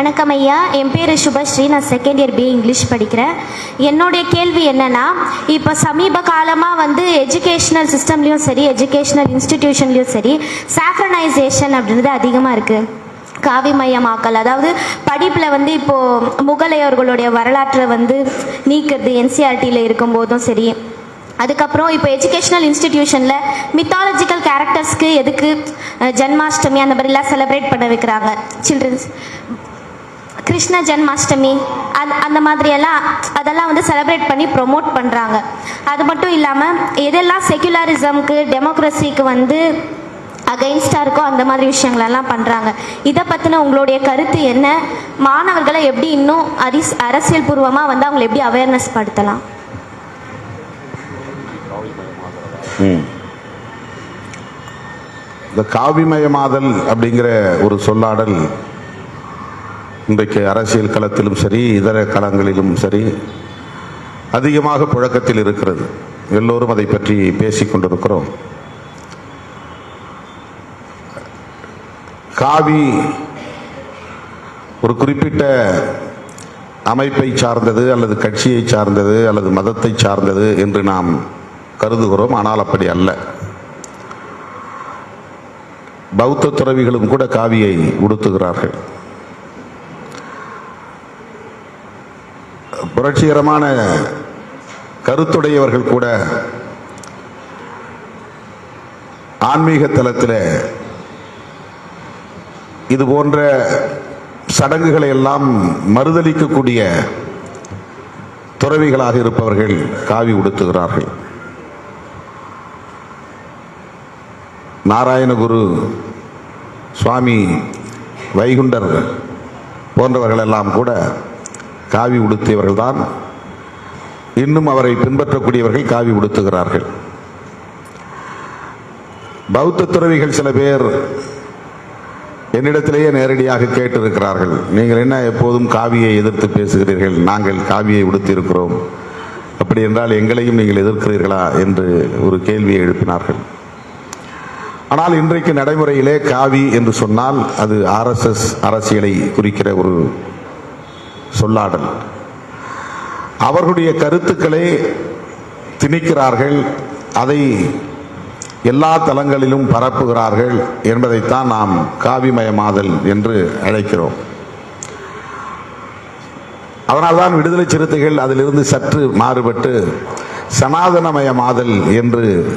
வணக்கம் ஐயா. என் பேர் சுபஸ்ரீ. நான் செகண்ட் இயர் பி இங்கிலீஷ் படிக்கிறேன். என்னுடைய கேள்வி என்னென்னா இப்போ சமீப காலமாக வந்து எஜுகேஷ்னல் சிஸ்டம்லேயும் சரி எஜுகேஷ்னல் இன்ஸ்டிடியூஷன்லேயும் சரி சாக்ரனைசேஷன் அப்படின்றது அதிகமாக இருக்குது காவிமயமாக்கல் அதாவது படிப்பில் வந்து இப்போது முகலையர்களுடைய வரலாற்றை வந்து நீக்கிறது என்சிஆர்டியில் இருக்கும்போதும் சரி. அதுக்கப்புறம் இப்போ எஜுகேஷ்னல் இன்ஸ்டிடியூஷனில் மித்தாலஜிக்கல் கேரக்டர்ஸ்க்கு எதுக்கு ஜென்மாஷ்டமி ஜன்மாஷ்டமி அந்த மாதிரிலாம் செலிப்ரேட் பண்ண வைக்கிறாங்க சில்ட்ரன்ஸ் கிருஷ்ண ஜென்மாஷ்டமி அந் அந்த மாதிரியெல்லாம் அதெல்லாம் வந்து செலிப்ரேட் பண்ணி ப்ரொமோட் பண்ணுறாங்க அது மட்டும் இல்லாமல் எதெல்லாம் செக்யுலரிசம்க்கு டெமோக்ரஸிக்கு வந்து அகைன்ஸ்டாக இருக்கோ அந்த மாதிரி விஷயங்களெல்லாம் பண்ணுறாங்க இதை பற்றின உங்களுடைய கருத்து என்ன? மாணவர்களை எப்படி இன்னும் அரிஸ் அரசியல் பூர்வமாக வந்து அவங்களை எப்படி அவேர்னஸ் படுத்தலாம்? இந்த காவிமயமாதல் அப்படிங்கிற ஒரு சொல்லாடல் இன்றைக்கு அரசியல் களத்திலும் சரி இதர களங்களிலும் சரி அதிகமாக புழக்கத்தில் இருக்கிறது. எல்லோரும் அதை பற்றி பேசிக் கொண்டிருக்கிறோம். காவி ஒரு குறிப்பிட்ட அமைப்பை சார்ந்தது அல்லது கட்சியை சார்ந்தது அல்லது மதத்தை சார்ந்தது என்று நாம் கருதுகிறோம். ஆனால் அப்படி அல்ல. பௌத்த துறவிகளும் கூட காவியை உடுத்துகிறார்கள். புரட்சிகரமான கருத்துடையவர்கள் கூட ஆன்மீக தளத்தில் இது போன்ற சடங்குகளை எல்லாம் மறுதலிக்கக்கூடிய துறவிகளாக இருப்பவர்கள் காவி உடுத்துகிறார்கள். நாராயணகுரு சுவாமி வைகுண்டர் போன்றவர்களெல்லாம் கூட காவி உடுத்தியவர்கள்தான் இன்னும் அவரை பின்பற்றக்கூடியவர்கள் காவி உடுத்துகிறார்கள். பௌத்த துறவிகள் சில பேர் என்னிடத்திலேயே நேரடியாக கேட்டிருக்கிறார்கள். நீங்கள் என்ன எப்போதும் காவியை எதிர்த்து பேசுகிறீர்கள்? நாங்கள் காவியை உடுத்தியிருக்கிறோம். அப்படி என்றால் எங்களையும் நீங்கள் எதிர்க்கிறீர்களா என்று ஒரு கேள்வியை எழுப்பினார்கள். ஆனால் இன்றைக்கு நடைமுறையிலே காவி என்று சொன்னால் அது ஆர்எஸ்எஸ் அரசியலை குறிக்கிற ஒரு சொல்லாடல். அவர்களுடைய கருத்துக்களை திணிக்கிறார்கள் அதை எல்லா தளங்களிலும் பரப்புகிறார்கள் என்பதைத்தான் நாம் காவிமயமாதல் என்று அழைக்கிறோம். அதனால்தான் விடுதலை சிறுத்தைகள் அதிலிருந்து சற்று மாறுபட்டு சனாதனமயமாதல் என்று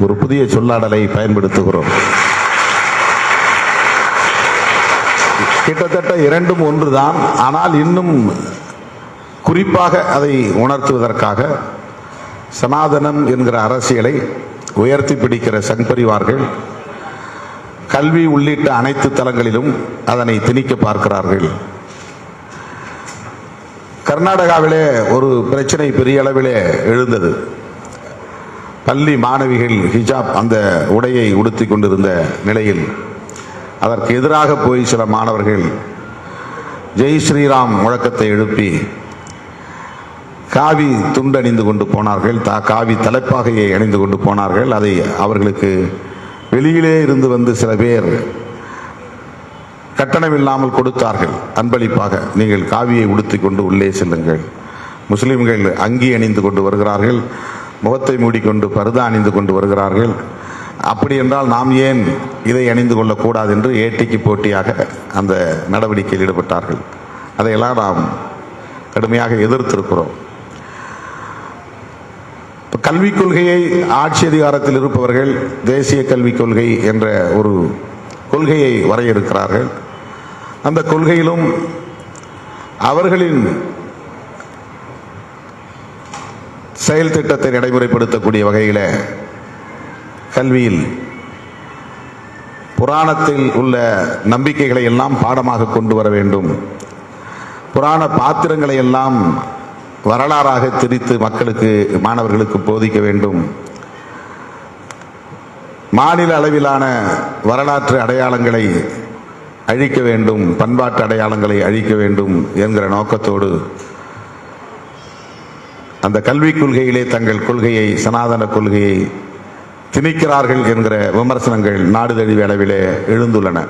ஒரு புதிய சொல்லாடலை பயன்படுத்துகிறோம். கிட்டத்தட்ட இரண்டும் ஒன்றுதான். ஆனால் இன்னும் குறிப்பாக அதை உணர்த்துவதற்காக சனாதனம் என்கிற அரசியலை உயர்த்தி பிடிக்கிற சங்பரிவார்கள் கல்வி உள்ளிட்ட அனைத்து தளங்களிலும் அதனை திணிக்க பார்க்கிறார்கள். கர்நாடகாவிலே ஒரு பிரச்சனை பெரிய அளவிலே எழுந்தது. பள்ளி மாணவிகள் ஹிஜாப் அந்த உடையை உடுத்தி கொண்டிருந்த நிலையில் அதற்கு எதிராக போய் சில மாணவர்கள் ஜெய் ஸ்ரீராம் முழக்கத்தை எழுப்பி காவி துண்டு அணிந்து கொண்டு போனார்கள். தா காவி தலைப்பாகையை அணிந்து கொண்டு போனார்கள். அதை அவர்களுக்கு வெளியிலே இருந்து வந்து சில பேர் கட்டணம் இல்லாமல் கொடுத்தார்கள். அன்பளிப்பாக நீங்கள் காவியை உடுத்தி கொண்டு உள்ளே செல்லுங்கள். முஸ்லிம்கள் அங்கி அணிந்து கொண்டு வருகிறார்கள். முகத்தை மூடிக்கொண்டு பருதா அணிந்து கொண்டு வருகிறார்கள். அப்படி என்றால் நாம் ஏன் இதை அணிந்து கொள்ளக்கூடாது என்று ஏட்டிக்கு போட்டியாக அந்த நடவடிக்கையில் ஈடுபட்டார்கள். அதையெல்லாம் நாம் கடுமையாக எதிர்த்திருக்கிறோம். கல்விக் கொள்கையை ஆட்சி அதிகாரத்தில் இருப்பவர்கள் தேசிய கல்விக் கொள்கை என்ற ஒரு கொள்கையை வரையறுக்கிறார்கள். அந்த கொள்கையிலும் அவர்களின் செயல் திட்டத்தை நடைமுறைப்படுத்தக்கூடிய வகையில் கல்வியில் புராணத்தில் உள்ள நம்பிக்கைகளை எல்லாம் பாடமாக கொண்டு வர வேண்டும். புராண பாத்திரங்களை எல்லாம் வரலாறாக திரித்து மக்களுக்கு மாணவர்களுக்கு போதிக்க வேண்டும். மாநில அளவிலான வரலாற்று அடையாளங்களை அழிக்க வேண்டும் பண்பாட்டு அடையாளங்களை அழிக்க வேண்டும் என்கிற நோக்கத்தோடு அந்த கல்விக் கொள்கையிலே தங்கள் கொள்கையை சனாதன கொள்கையை திணிக்கிறார்கள் என்கிற விமர்சனங்கள் நாடு தழுவிய அளவிலே எழுந்துள்ளன.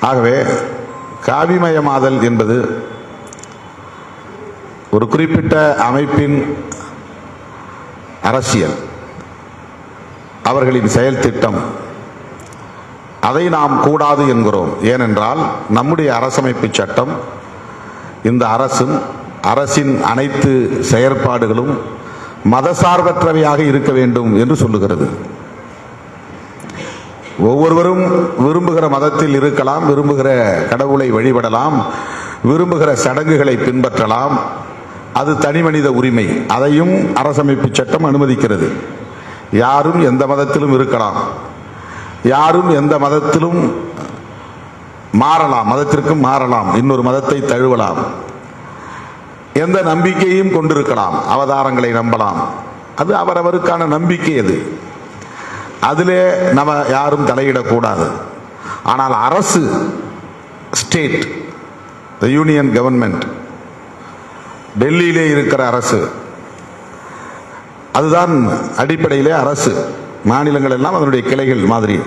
ஆகவே காவிமயமாதல் என்பது ஒரு குறிப்பிட்ட அமைப்பின் அரசியல். அவர்களின் செயல் திட்டம். அதை நாம் கூடாது என்கிறோம். ஏனென்றால் நம்முடைய அரசமைப்பு சட்டம் இந்த அரசும் அரசின் அனைத்து செயற்பாடுகளும் மதசார்பற்றவையாக இருக்க வேண்டும் என்று சொல்லுகிறது. ஒவ்வொருவரும் விரும்புகிற மதத்தில் இருக்கலாம் விரும்புகிற கடவுளை வழிபடலாம் விரும்புகிற சடங்குகளை பின்பற்றலாம். அது தனி மனித உரிமை. அதையும் அரசமைப்பு சட்டம் அனுமதிக்கிறது. யாரும் எந்த மதத்திலும் இருக்கலாம். யாரும் எந்த மதத்திலும் மாறலாம். மதத்திற்கும் மாறலாம். இன்னொரு மதத்தை தழுவலாம். எந்த நம்பிக்கையும் கொண்டிருக்கலாம். அவதாரங்களை நம்பலாம். அது அவரவருக்கான நம்பிக்கை அது. அதிலே நம்ம யாரும் தலையிடக்கூடாது. ஆனால் அரசு ஸ்டேட் த யூனியன் கவர்மெண்ட் டெல்லியிலே இருக்கிற அரசு அதுதான் அடிப்படையிலே அரசு. மாநிலங்கள் எல்லாம் அதனுடைய கிளைகள் மாதிரி.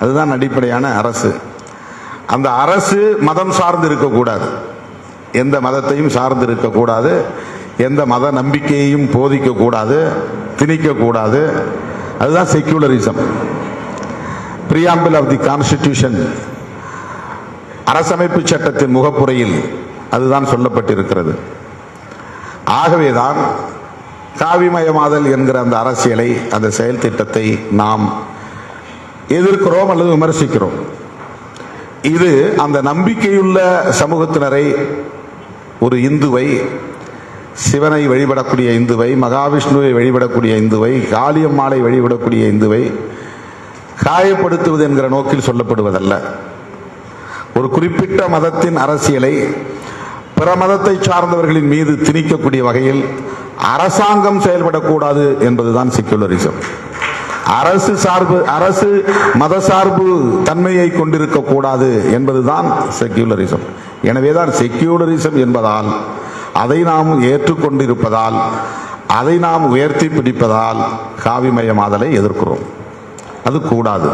அதுதான் அடிப்படையான அரசு. அந்த அரசு மதம் சார்ந்து இருக்கக்கூடாது. எந்த மதத்தையும் சார்ந்து இருக்கக்கூடாது எந்த மத நம்பிக்கையையும் போதிக்கக்கூடாது. திணிக்கக்கூடாது. அதுதான் secularism preamble of the constitution அரசமைப்பு சட்டத்தின் முகப்புரையில் அதுதான் சொல்லப்பட்டிருக்கிறது. ஆகவேதான் காவிமயமாதல் என்கிற அந்த அரசியலை அந்த செயல் திட்டத்தை நாம் எதிர்க்கிறோம் அல்லது விமர்சிக்கிறோம். இது அந்த நம்பிக்கையுள்ள சமூகத்தினரை ஒரு இந்துவை சிவனை வழிபடக்கூடிய இந்துவை மகாவிஷ்ணுவை வழிபடக்கூடிய இந்துவை காளியம்மாளை வழிபடக்கூடிய இந்துவை காயப்படுத்துவது என்கிற நோக்கில் சொல்லப்படுவதல்ல. ஒரு குறிப்பிட்ட மதத்தின் அரசியலை பிற மதத்தை சார்ந்தவர்களின் மீது திணிக்கக்கூடிய வகையில் அரசாங்கம் செயல்படக்கூடாது என்பதுதான் செக்யுலரிசம் அரசு சார்பு அரசு மத சார்பு தன்மையை கொண்டிருக்க கூடாது என்பதுதான் செக்யூலரிசம் எனவேதான் செக்யூலரிசம் என்பதால் அதை நாம் ஏற்றுக்கொண்டிருப்பதால் அதை நாம் உயர்த்தி பிடிப்பதால் காவிமயமாதலை எதிர்க்கிறோம். அது கூடாது.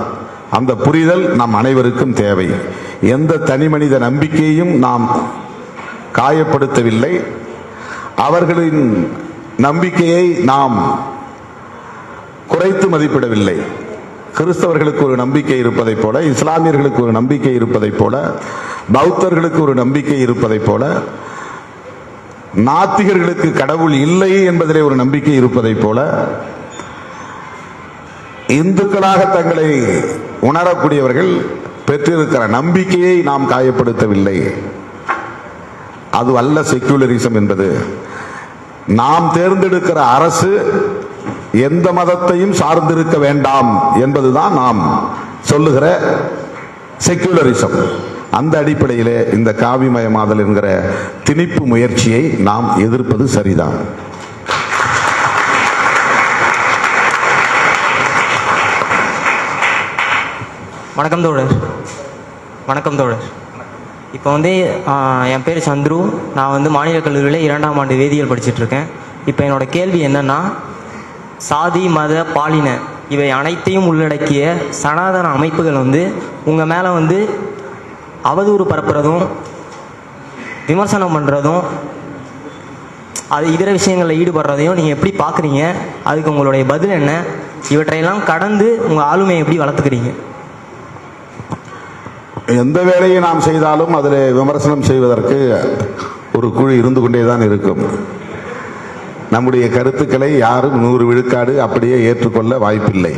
அந்த புரிதல் நம் அனைவருக்கும் தேவை. எந்த தனி மனித நம்பிக்கையையும் நாம் காயப்படுத்தவில்லை. அவர்களின் நம்பிக்கையை நாம் குறைத்து மதிப்பிடவில்லை. கிறிஸ்தவர்களுக்கு ஒரு நம்பிக்கை இருப்பதைப் போல இஸ்லாமியர்களுக்கு ஒரு நம்பிக்கை இருப்பதைப் போல பௌத்தர்களுக்கு ஒரு நம்பிக்கை இருப்பதைப் போல நாத்திகர்களுக்கு கடவுள் இல்லை என்பதிலே ஒரு நம்பிக்கை இருப்பதைப் போல இந்துக்களாக தங்களை உணரக்கூடியவர்கள் பெற்றிருக்கிற நம்பிக்கையை நாம் காயப்படுத்தவில்லை. அது அல்ல செக்யூலரிசம் என்பது. நாம் தேர்ந்தெடுக்கிற அரசு எந்த மதத்தையும் சார்ந்திருக்க வேண்டாம் என்பதுதான் நாம் சொல்லுகிற செக்யூலரிசம் அந்த அடிப்படையிலே இந்த காவிமயமாதல் என்கிற திணிப்பு முயற்சியை நாம் எதிர்ப்பது சரிதான். வணக்கம் தோழர். வணக்கம் தோழர். இப்போ வந்து என் பேர் சந்துரு. நான் வந்து மாநில கல்லூரியில் இரண்டாம் ஆண்டு வேதியியல் படிச்சுட்டு இருக்கேன். இப்போ என்னோட கேள்வி என்னன்னா சாதி மத பாலின இவை அனைத்தையும் உள்ளடக்கிய சனாதன அமைப்புகள் வந்து உங்கள் மேலே வந்து அவதூறு பரப்புறதும் விமர்சனம் பண்ணுறதும் அது இதர விஷயங்களில் ஈடுபடுறதையும் நீங்கள் எப்படி பார்க்குறீங்க அதுக்கு உங்களுடைய பதில் என்ன? இவற்றையெல்லாம் கடந்து உங்கள் ஆளுமையை எப்படி வளர்த்துக்கிறீங்க? எந்த வேலையை நாம் செய்தாலும் அதில் விமர்சனம் செய்வதற்கு ஒரு குழு இருந்து கொண்டே தான் இருக்கும். நம்முடைய கருத்துக்களை யாரும் நூறு விழுக்காடு அப்படியே ஏற்றுக்கொள்ள வாய்ப்பில்லை.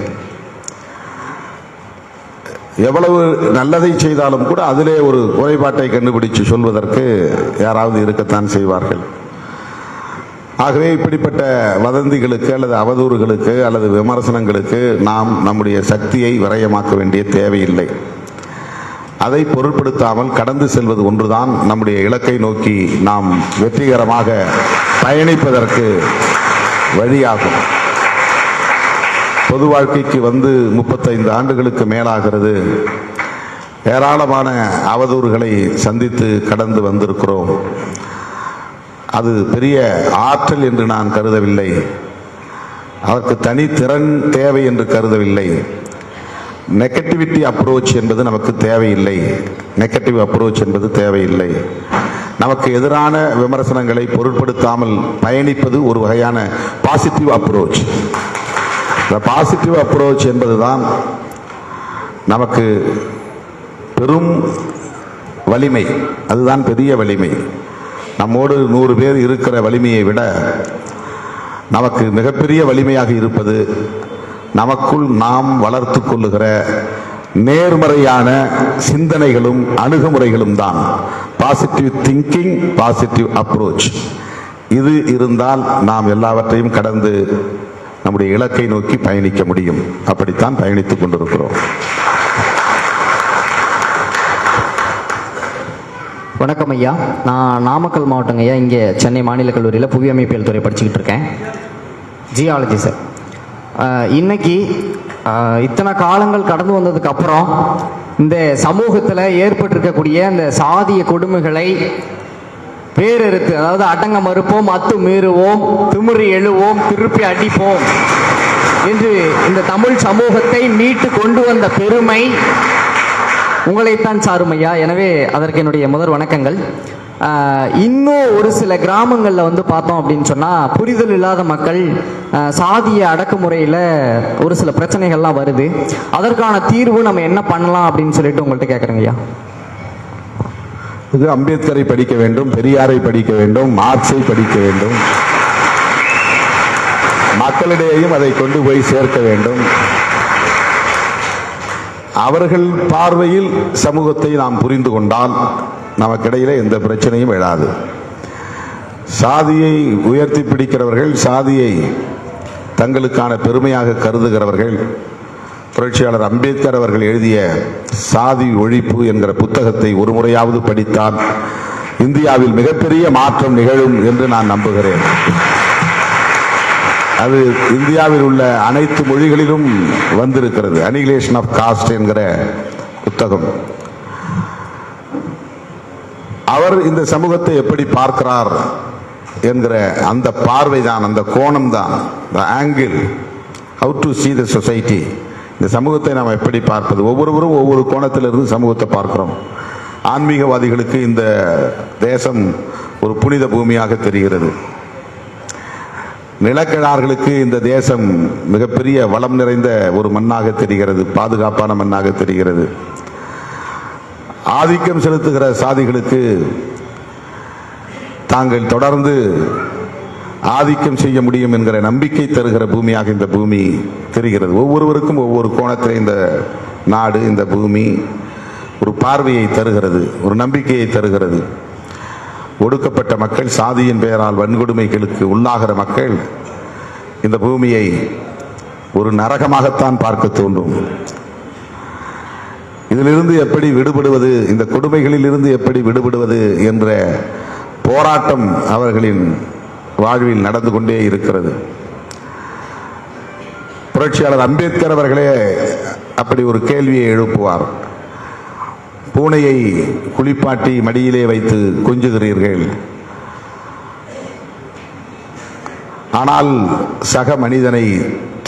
எவ்வளவு நல்லதை செய்தாலும் கூட அதிலே ஒரு குறைபாட்டை கண்டுபிடிச்சு சொல்வதற்கு யாராவது இருக்கத்தான் செய்வார்கள். ஆகவே இப்படிப்பட்ட வதந்திகளுக்கு அல்லது அவதூறுகளுக்கு அல்லது விமர்சனங்களுக்கு நாம் நம்முடைய சக்தியை விரயமாக்க வேண்டிய தேவையில்லை. அதை பொருட்படுத்தாமல் கடந்து செல்வது ஒன்றுதான் நம்முடைய இலக்கை நோக்கி நாம் வெற்றிகரமாக பயணிப்பதற்கு வழியாகும். பொது வாழ்க்கைக்கு வந்து முப்பத்தைந்து ஆண்டுகளுக்கு மேலாகிறது. ஏராளமான அவதூறுகளை சந்தித்து கடந்து வந்திருக்கிறோம். அது பெரிய ஆற்றல் என்று நான் கருதவில்லை. அதற்கு தனி திறன் தேவை என்று கருதவில்லை. நெகட்டிவிட்டி அப்ரோச் என்பது நமக்கு தேவையில்லை. நெகட்டிவ் அப்ரோச் என்பது தேவையில்லை. நமக்கு எதிரான விமர்சனங்களை பொருட்படுத்தாமல் பயணிப்பது ஒரு வகையான பாசிட்டிவ் அப்ரோச் இந்த பாசிட்டிவ் அப்ரோச் என்பதுதான் நமக்கு பெரும் வலிமை. அதுதான் பெரிய வலிமை. நம்மோடு நூறு பேர் இருக்கிற வலிமையை விட நமக்கு மிகப்பெரிய வலிமையாக இருப்பது நமக்குள் நாம் வளர்த்து கொள்ளுகிற நேர்மறையான சிந்தனைகளும் அணுகுமுறைகளும் தான். பாசிட்டிவ் திங்கிங் பாசிட்டிவ் அப்ரோச் இது இருந்தால் நாம் எல்லாவற்றையும் கடந்து நம்முடைய இலக்கை நோக்கி பயணிக்க முடியும். அப்படித்தான் பயணித்துக் கொண்டிருக்கிறோம். வணக்கம் ஐயா. நான் நாமக்கல் மாவட்டங்க ஐயா. இங்கே சென்னை மாநில கல்லூரியில் புவி அமைப்பியல் துறை படிச்சுக்கிட்டு இருக்கேன். Geology sir. இன்னைக்கு இத்தனை காலங்கள் கடந்து வந்ததுக்கு அப்புறம் இந்த சமூகத்தில் ஏற்பட்டிருக்கக்கூடிய இந்த சாதிய கொடுமைகளை பேரெடுத்து அதாவது அடங்க மறுப்போம் அத்து மீறுவோம் திமிரி எழுவோம் திருப்பி அடிப்போம் என்று இந்த தமிழ் சமூகத்தை மீட்டு கொண்டு வந்த பெருமை உங்களைத்தான் சாரும் ஐயா. எனவே அதற்கு என்னுடைய முதல் வணக்கங்கள். இன்னும் ஒரு சில கிராமங்களில் வந்து பார்த்தோம் அப்படின்னு சொன்னால் புரிதல் இல்லாத மக்கள் சாதிய அடக்குமுறையில் ஒரு சில பிரச்சனைகள்லாம் வருது. அதற்கான தீர்வு நம்ம என்ன பண்ணலாம் அப்படின்னு சொல்லிட்டு உங்கள்கிட்ட கேட்குறேங்க ஐயா. இது அம்பேத்கரை படிக்க வேண்டும் பெரியாரை படிக்க வேண்டும் மார்க்ஸை படிக்க வேண்டும். மக்களிடையேயும் அதை கொண்டு போய் சேர்க்க வேண்டும். அவர்கள் பார்வையில் சமூகத்தை நாம் புரிந்து கொண்டால் நமக்கிடையில எந்த பிரச்சனையும் எழாது. சாதியை உயர்த்தி பிடிக்கிறவர்கள் சாதியை தங்களுக்கான பெருமையாக கருதுகிறவர்கள் புரட்சியாளர் அம்பேத்கர் அவர்கள் எழுதிய சாதி ஒழிப்பு என்கிற புத்தகத்தை ஒரு முறையாவது படித்தால் இந்தியாவில் மிகப்பெரிய மாற்றம் நிகழும் என்று நான் நம்புகிறேன். அது இந்தியாவில் உள்ள அனைத்து மொழிகளிலும் வந்திருக்கிறது. அனிகிலேஷன் ஆஃப் காஸ்ட் என்கிற புத்தகம். அவர் இந்த சமூகத்தை எப்படி பார்க்கிறார் என்கிற அந்த பார்வை தான் அந்த கோணம் தான் angle how to see the society இந்த சமூகத்தை நாம் எப்படி பார்ப்பது? ஒவ்வொருவரும் ஒவ்வொரு கோணத்திலிருந்து சமூகத்தை பார்க்கிறோம். ஆன்மீகவாதிகளுக்கு இந்த தேசம் ஒரு புனித பூமியாக தெரிகிறது. நிலக்கிழார்களுக்கு இந்த தேசம் மிகப்பெரிய வளம் நிறைந்த ஒரு மண்ணாக தெரிகிறது பாதுகாப்பான மண்ணாக தெரிகிறது. ஆதிக்கம் செலுத்துகிற சாதிகளுக்கு தாங்கள் தொடர்ந்து ஆதிக்கம் செய்ய முடியும் என்கிற நம்பிக்கை தருகிற பூமியாக இந்த பூமி தெரிகிறது. ஒவ்வொருவருக்கும் ஒவ்வொரு கோணத்தில் இந்த நாடு இந்த பூமி ஒரு பார்வையை தருகிறது ஒரு நம்பிக்கையை தருகிறது. ஒடுக்கப்பட்ட மக்கள் சாதியின் பெயரால் வன்கொடுமைகளுக்கு உள்ளாகிற மக்கள் இந்த பூமியை ஒரு நரகமாகத்தான் பார்க்க தோன்றும். இதிலிருந்து எப்படி விடுபடுவது இந்த கொடுமைகளில் இருந்து எப்படி விடுபடுவது என்ற போராட்டம் அவர்களின் வாழ்வில் நடந்து கொண்டே இருக்கிறது. புரட்சியாளர் அம்பேத்கர் அவர்களே அப்படி ஒரு கேள்வியை எழுப்புவார். பூனையை குளிப்பாட்டி மடியிலே வைத்து கொஞ்சுகிறீர்கள். ஆனால் சக மனிதனை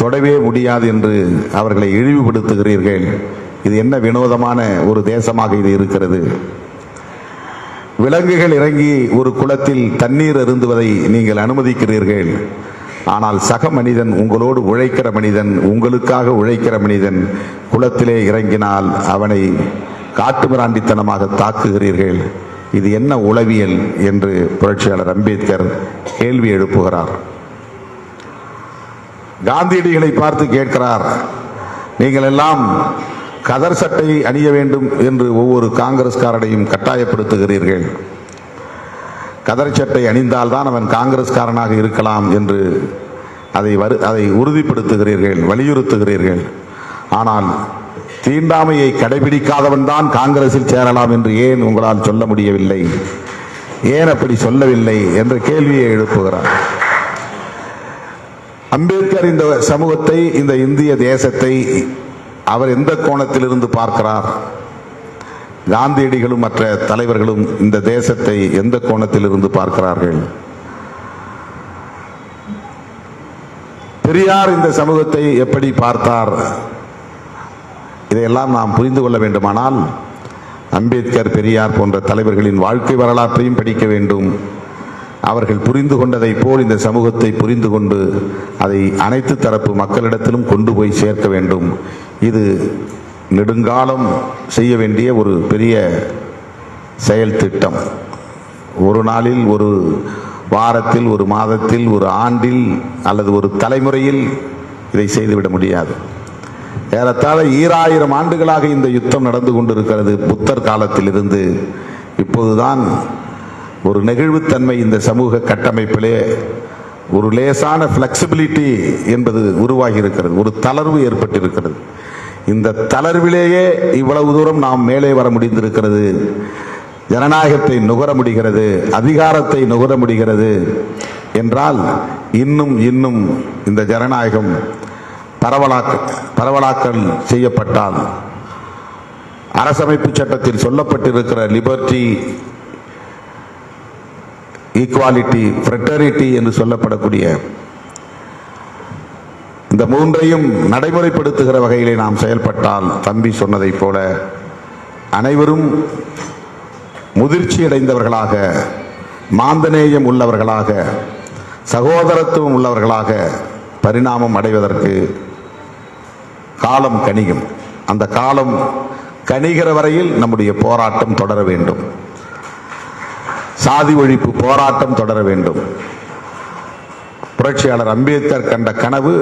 தொடவே முடியாது என்று அவர்களை இழிவுபடுத்துகிறீர்கள். இது என்ன வினோதமான ஒரு தேசமாக இது இருக்கிறது? விலங்குகள் இறங்கி ஒரு குளத்தில் தண்ணீர் அருந்துவதை நீங்கள் அனுமதிக்கிறீர்கள். ஆனால் சக மனிதன் உங்களோடு உழைக்கிற மனிதன் உங்களுக்காக உழைக்கிற மனிதன் குளத்திலே இறங்கினால் அவனை காட்டுமிராண்டித்தனமாக தாக்குகிறீர்கள். இது என்ன உளவியல் என்று புரட்சியாளர் அம்பேத்கர் கேள்வி எழுப்புகிறார். காந்தியடிகளை பார்த்து கேட்கிறார் நீங்கள் எல்லாம் கதர் சட்டை அணிய வேண்டும் என்று ஒவ்வொரு காங்கிரஸ்காரனையும் கட்டாயப்படுத்துகிறீர்கள். கதர் சட்டை அணிந்தால்தான் அவன் காங்கிரஸ்காரனாக இருக்கலாம் என்று அதை வரு அதை உறுதிப்படுத்துகிறீர்கள் வலியுறுத்துகிறீர்கள். ஆனால் தீண்டாமையை கடைபிடிக்காதவன் தான் காங்கிரஸில் சேரலாம் என்று ஏன் உங்களால் சொல்ல முடியவில்லை? ஏன் அப்படி சொல்லவில்லை என்ற கேள்வியை எழுப்புகிறார். அம்பேத்கர் இந்த சமூகத்தை இந்த இந்திய தேசத்தை அவர் எந்த கோணத்திலிருந்து பார்க்கிறார்? காந்தியடிகளும் மற்ற தலைவர்களும் இந்த தேசத்தை எந்த கோணத்திலிருந்து பார்க்கிறார்கள்? பெரியார் இந்த சமூகத்தை எப்படி பார்த்தார்? இதையெல்லாம் நாம் புரிந்து கொள்ள வேண்டுமானால் அம்பேத்கர் பெரியார் போன்ற தலைவர்களின் வாழ்க்கை வரலாற்றையும் படிக்க வேண்டும். அவர்கள் புரிந்து கொண்டதைப் போல் இந்த சமூகத்தை புரிந்து கொண்டு அதை அனைத்து தரப்பு மக்களிடத்திலும் கொண்டு போய் சேர்க்க வேண்டும். இது நெடுங்காலம் செய்ய வேண்டிய ஒரு பெரிய செயல் திட்டம். ஒரு நாளில் ஒரு வாரத்தில் ஒரு மாதத்தில் ஒரு ஆண்டில் அல்லது ஒரு தலைமுறையில் இதை செய்துவிட முடியாது. ஏறத்தாழ ஈராயிரம் ஆண்டுகளாக இந்த யுத்தம் நடந்து கொண்டிருக்கிறது புத்தர் காலத்திலிருந்து. இப்போதுதான் ஒரு நெகிழ்வுத்தன்மை இந்த சமூக கட்டமைப்பிலே ஒரு லேசான ஃப்ளெக்சிபிலிட்டி என்பது உருவாகி இருக்கிறது ஒரு தளர்வு ஏற்பட்டிருக்கிறது. இந்த தளர்விலேயே இவ்வளவு தூரம் நாம் மேலே வர முடிந்திருக்கிறது. ஜனநாயகத்தை நுகர முடிகிறது அதிகாரத்தை நுகர முடிகிறது என்றால் இன்னும் இன்னும் இந்த ஜனநாயகம் பரவலாக்க பரவலாக்கல் செய்யப்பட்டால் அரசமைப்பு சட்டத்தில் சொல்லப்பட்டிருக்கிற லிபர்ட்டி ஈக்குவாலிட்டி ஃப்ரெட்டரிட்டி என்று சொல்லப்படக்கூடிய இந்த மூன்றையும் நடைமுறைப்படுத்துகிற வகையிலே நாம் செயல்பட்டால் தம்பி சொன்னதைப் போல அனைவரும் முதிர்ச்சி அடைந்தவர்களாக மாந்தநேயம் உள்ளவர்களாக சகோதரத்துவம் உள்ளவர்களாக பரிணாமம் அடைவதற்கு காலம் கனியும் அந்த காலம் கணிகிற வரையில் நம்முடைய போராட்டம் தொடர வேண்டும். சாதி ஒழிப்பு போராட்டம் தொடர வேண்டும். புரட்சியாளர் அம்பேத்கர் கண்ட கனவு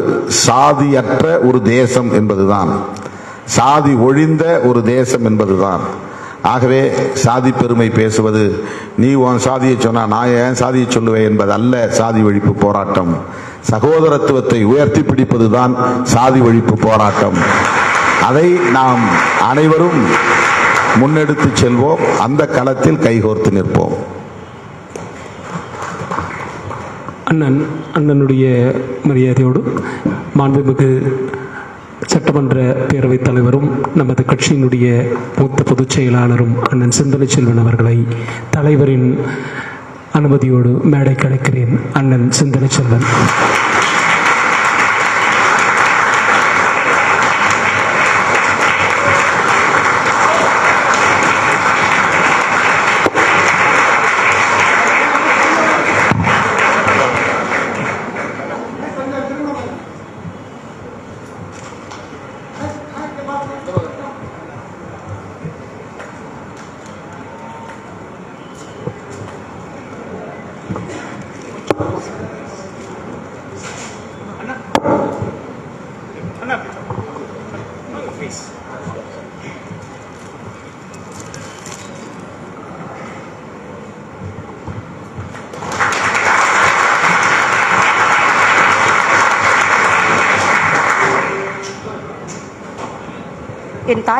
சாதியற்ற ஒரு தேசம் என்பதுதான். சாதி ஒழிந்த ஒரு தேசம் என்பதுதான். ஆகவே சாதி பெருமை பேசுவது நீ உன் சாதியை சொன்னா நான் ஏன் சாதியை சொல்லுவேன் என்பது அல்ல சாதி ஒழிப்பு போராட்டம். சகோதரத்துவத்தை உயர்த்தி பிடிப்பதுதான் சாதி ஒழிப்பு போராட்டம். அதை நாம் அனைவரும் முன்னெடுத்து செல்வோம் அந்த களத்தில் கைகோர்த்து நிற்போம். அண்ணன் அண்ணனுடைய மரியாதையோடு மாண்புமிகு சட்டமன்ற பேரவைத் தலைவரும் நமது கட்சியினுடைய மூத்த பொதுச் செயலாளரும் அண்ணன் சிந்தனை செல்வன் அவர்களை தலைவரின் அனுமதியோடு மேடைக்கு அழைக்கிறேன் அண்ணன் சிந்தனை செல்வன்